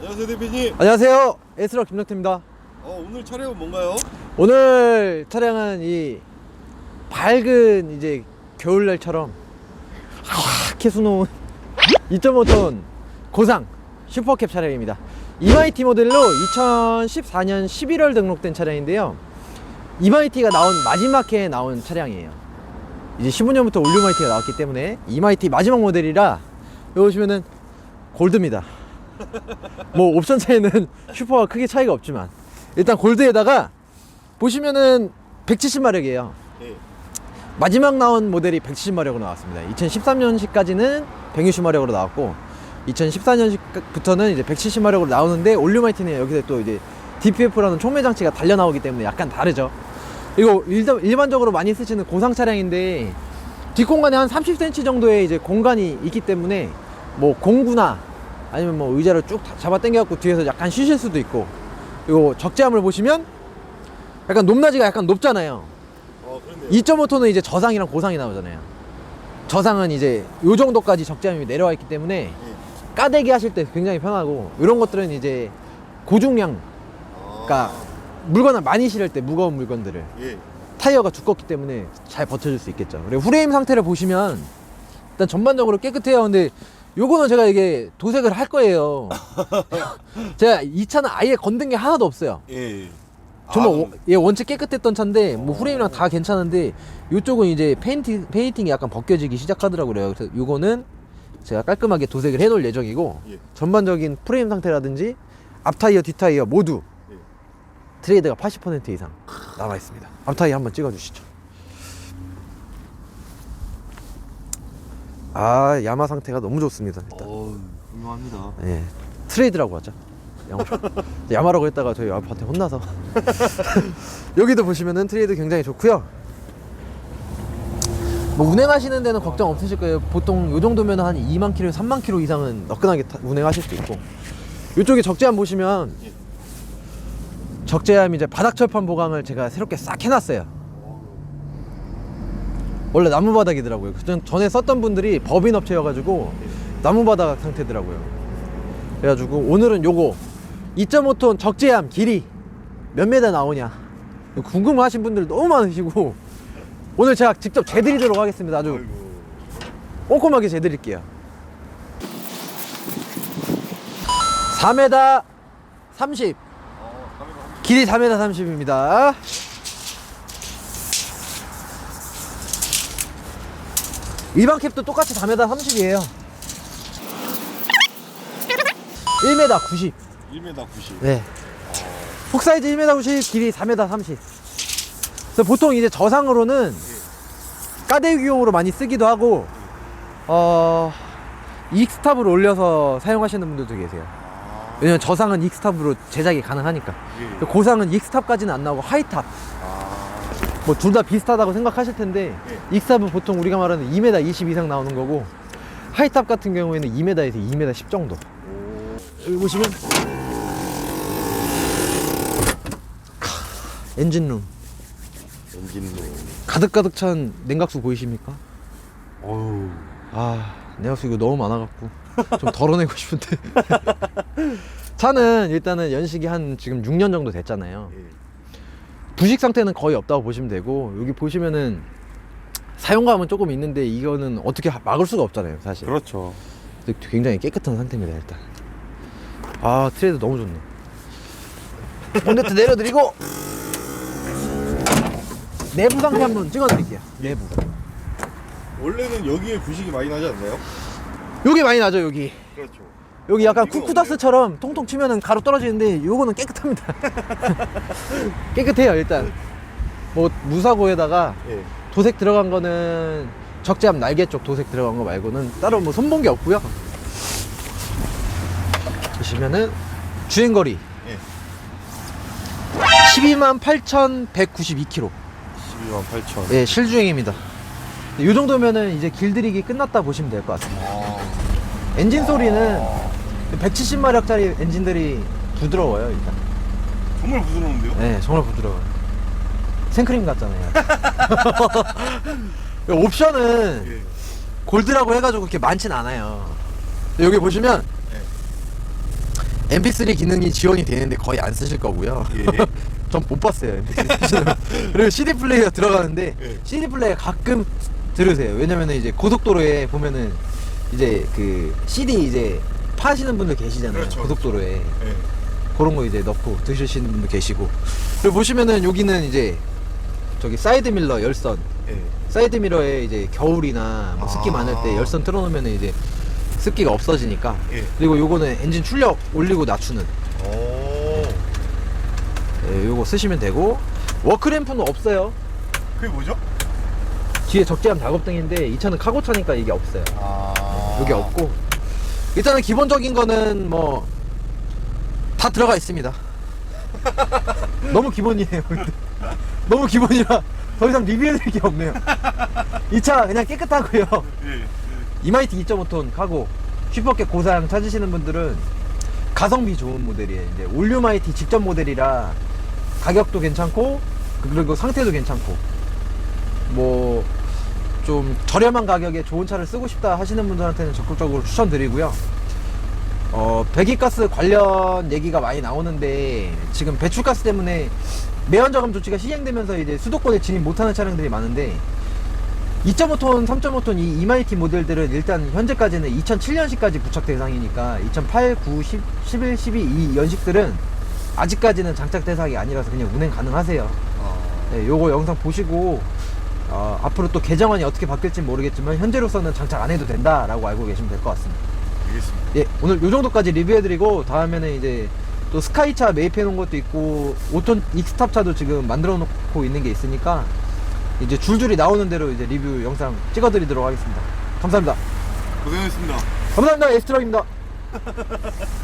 안녕하세요 대표님. 안녕하세요. 에스러 김덕태입니다. 어, 오늘 촬영은 뭔가요? 오늘 차량은 이 밝은 이제 겨울날처럼 하얗게 수놓은 2.5톤 고상 슈퍼캡 차량입니다. 이마이티 모델로 2014년 11월 등록된 차량인데요. 이마이티가 나온 마지막 해에 나온 차량이에요. 이제 15년부터 올류마이티가 나왔기 때문에 이마이티 마지막 모델이라 여기 보시면은 골드입니다. 뭐 옵션 차이는 슈퍼가 크게 차이가 없지만 일단 골드에다가 보시면은 170마력이에요. 예. 마지막 나온 모델이 170마력으로 나왔습니다. 2013년식까지는 160마력으로 나왔고 2014년식부터는 이제 170마력으로 나오는데 올류마이티는 여기서 또 이제 DPF라는 촉매 장치가 달려 나오기 때문에 약간 다르죠. 이거 일반적으로 많이 쓰시는 고상 차량인데 뒷공간에 한 30cm 정도의 이제 공간이 있기 때문에 뭐 공구나 아니면 뭐 의자를 쭉 잡아 당겨갖고 뒤에서 약간 쉬실 수도 있고 이거 적재함을 보시면 약간 높낮이가 약간 높잖아요. 어, 그렇네요. 2.5톤은 이제 저상이랑 고상이 나오잖아요. 저상은 이제 요 정도까지 적재함이 내려와 있기 때문에 예. 까대기 하실 때 굉장히 편하고 이런 것들은 이제 고중량 아, 그러니까 물건을 많이 실을 때 무거운 물건들을 예. 타이어가 두껍기 때문에 잘 버텨줄 수 있겠죠. 그리고 프레임 상태를 보시면 일단 전반적으로 깨끗해요. 근데 요거는 제가 이게 도색을 할 거예요. 제가 이 차는 아예 건든 게 하나도 없어요. 예. 정말 아, 원- 예, 원체 깨끗했던 차인데 뭐 후레임이랑 다 괜찮은데 이쪽은 이제 페인팅 페인팅이 약간 벗겨지기 시작하더라고요. 그래서 요거는 제가 깔끔하게 도색을 해놓을 예정이고 예. 전반적인 프레임 상태라든지 앞 타이어, 뒷 타이어 모두 예. 트레이드가 80% 이상 남아 있습니다. 앞 타이어 한번 찍어 주시죠. 아 야마 상태가 너무 좋습니다. 일단. 어, 훌륭합니다. 예, 트레이드라고 하죠. 영어로. 야마라고 했다가 저희 아빠한테 혼나서. 여기도 보시면은 트레이드 굉장히 좋고요. 뭐 운행하시는 데는 걱정 없으실 거예요. 보통 요 정도면 한 2만 킬로, 3만 킬로 이상은 너끈하게 타- 운행하실 수 있고. 이쪽에 적재함 보시면 예. 적재함 이제 바닥 철판 보강을 제가 새롭게 싹 해놨어요. 원래 나무 바닥이더라고요. 그전 전에 썼던 분들이 법인 업체여가지고 나무 바닥 상태더라고요. 그래가지고 오늘은 요거 2.5톤 적재함 길이 몇 메다 나오냐 궁금하신 분들 너무 많으시고 오늘 제가 직접 재드리도록 하겠습니다. 아주. 꼼꼼하게 재드릴게요. 4m 30 어, 카메라 한 길이 4m 30입니다. 일반 캡도 똑같이 4m 30이에요. 1m 90. 1m 90. 네. 폭 사이즈 1m 90, 길이 4m 30. 그래서 보통 이제 저상으로는 까대기용으로 많이 쓰기도 하고, 어, 익스탑을 올려서 사용하시는 분들도 계세요. 아, 왜냐면 저상은 익스탑으로 제작이 가능하니까. 예. 고상은 익스탑까지는 안 나오고 하이탑. 아, 뭐둘 다 비슷하다고 생각하실 텐데 예. 익스탑은 보통 우리가 말하는 2m 20 이상 나오는 거고 하이탑 같은 경우에는 2m에서 2m 10 정도. 오. 여기 보시면 엔진룸 엔진도. 가득가득 찬 냉각수 보이십니까? 어우. 아 냉각수 이거 너무 많아갖고 좀 덜어내고 싶은데. 차는 일단은 연식이 한 지금 6년 정도 됐잖아요. 예. 부식 상태는 거의 없다고 보시면 되고 여기 보시면은 사용감은 조금 있는데 이거는 어떻게 하- 막을 수가 없잖아요 사실. 그렇죠. 근데 굉장히 깨끗한 상태입니다 일단. 아 트레이드 너무 좋네. 본네트 내려드리고 내부 상태 한번 찍어드릴게요. 내부. 원래는 여기에 부식이 많이 나지 않나요? 여기 많이 나죠 여기 그렇죠. 여기 약간 이건 쿠쿠다스처럼 통통 치면은 가루 떨어지는데 요거는 깨끗합니다 깨끗해요 일단 뭐 무사고에다가 예. 도색 들어간 거는 적재함 날개 쪽 도색 들어간 거 말고는 따로 뭐 손본 게 없고요 보시면은 주행거리 예. 12만 8,192km 12만 8천. 예 실주행입니다 이 정도면은 이제 길들이기 끝났다 보시면 될 것 같습니다 아, 엔진 소리는 170마력짜리 엔진들이 부드러워요 일단 정말 부드러운데요? 네 정말 부드러워요 생크림 같잖아요 옵션은 예. 골드라고 해가지고 그렇게 많진 않아요. 여기 보시면 MP3 기능이 지원이 되는데 거의 안 쓰실 거고요. 예. 전 못 봤어요. MP3 쓰시는 거. 그리고 CD 플레이어 들어가는데 예. CD 플레이어 가끔 들으세요. 왜냐면은 이제 고속도로에 보면은 이제 그 CD 이제 파시는 분들 계시잖아요. 그렇죠. 고속도로에 예. 그런 거 이제 넣고 드시는 분들 계시고 그리고 보시면은 여기는 이제 저기 사이드 밀러 열선 예. 사이드 미러에 이제 겨울이나 뭐 습기 아. 많을 때 열선 틀어놓으면 이제 습기가 없어지니까 예. 그리고 요거는 엔진 출력 올리고 낮추는 오. 예, 요거 쓰시면 되고 워크램프는 없어요 그게 뭐죠? 뒤에 적재함 작업등인데 이 차는 카고 차니까 이게 없어요 아. 여기 없고 일단은 기본적인 거는 뭐 다 들어가 있습니다 너무 기본이에요 근데. 너무 기본이라 더 이상 리뷰해드릴 게 없네요 이 차 그냥 깨끗하고요 예. 이마이티 2.5톤 카고 슈퍼캣 고사양 찾으시는 분들은 가성비 좋은 모델이에요. 이제 올류마이티 직전 모델이라 가격도 괜찮고 그리고 상태도 괜찮고 뭐 좀 저렴한 가격에 좋은 차를 쓰고 싶다 하시는 분들한테는 적극적으로 추천드리고요. 어 배기가스 관련 얘기가 많이 나오는데 지금 배출가스 때문에 매연저감 조치가 시행되면서 이제 수도권에 진입 못하는 차량들이 많은데 2.5톤, 3.5톤 이 이마이티 모델들은 일단 현재까지는 2007년식까지 부착 대상이니까 2008, 9, 10, 11, 12 이 연식들은 아직까지는 장착 대상이 아니라서 그냥 운행 가능하세요. 어. 네, 요거 영상 보시고 어, 앞으로 또 개정안이 어떻게 바뀔지 모르겠지만 현재로서는 장착 안 해도 된다라고 알고 계시면 될 것 같습니다. 알겠습니다. 예, 오늘 요 정도까지 리뷰해드리고 다음에는 이제 또 스카이차 매입해 놓은 것도 있고 5톤 익스탑 차도 지금 만들어 놓고 있는 게 있으니까 이제 줄줄이 나오는 대로 이제 리뷰 영상 찍어드리도록 하겠습니다. 감사합니다. 고생하셨습니다. 감사합니다. 에스트럭입니다.